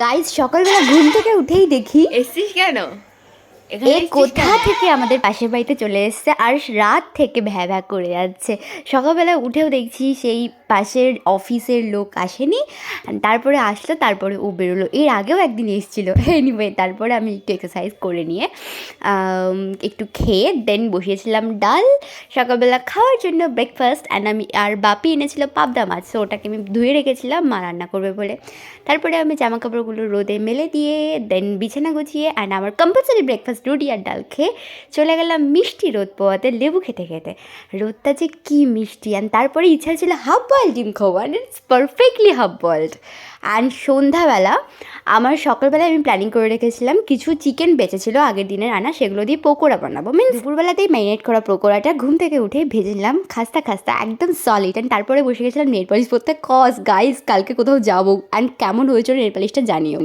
Guys সকালবেলা ঘুম থেকে উঠেই দেখি। এসছিস কেন? এ কোথা থেকে আমাদের পাশের বাড়িতে চলে এসছে? আর রাত থেকে ভ্যা ভ্যা করে যাচ্ছে। সকালবেলা উঠেও দেখছি সেই পাশের অফিসের লোক আসেনি। তারপরে আসলো তারপরে ও বেরোলো। এর আগেও একদিন এসেছিল। এনিওয়ে তারপরে আমি একটু এক্সারসাইজ করে নিয়ে একটু খেয়ে দেন বসিয়েছিলাম ডাল। সকালবেলা খাওয়ার জন্য ব্রেকফাস্ট অ্যান্ড আমি আর বাপি এনেছিল পাবদা মাছ। তো ওটাকে আমি ধুয়ে রেখেছিলাম মা রান্না করবে বলে। তারপরে আমি জামা কাপড়গুলো রোদে মেলে দিয়ে দেন বিছানা গুছিয়ে অ্যান্ড আমার কম্পালসারি ব্রেকফাস্ট রুটি আর ডাল খেয়ে চলে গেলাম মিষ্টি রোদ পোয়াতে লেবু খেতে খেতে। রোদটা যে কী মিষ্টি অ্যান্ড তারপরে ইচ্ছা ছিল হাফ বয়েল ডিম খাওয়ার it's perfectly half boiled and সন্ধ্যাবেলা আমার সকালবেলায় আমি প্ল্যানিং করে রেখেছিলাম, কিছু চিকেন বেঁচেছিল আগের দিনের আনা, সেগুলো দিয়ে পকোড়া বানাবো। মিন দুপুরবেলাতেই ম্যারিনেট করা পকোড়াটা ঘুম থেকে উঠে ভেজে নিলাম, খাস্তা খাস্তা, একদম সলিড অ্যান্ড তারপরে বসে গেছিলাম নেল পালিশ পরতে কস গাইস কালকে কোথাও যাব অ্যান্ড কেমন হয়েছিল নেল পালিশটা জানিও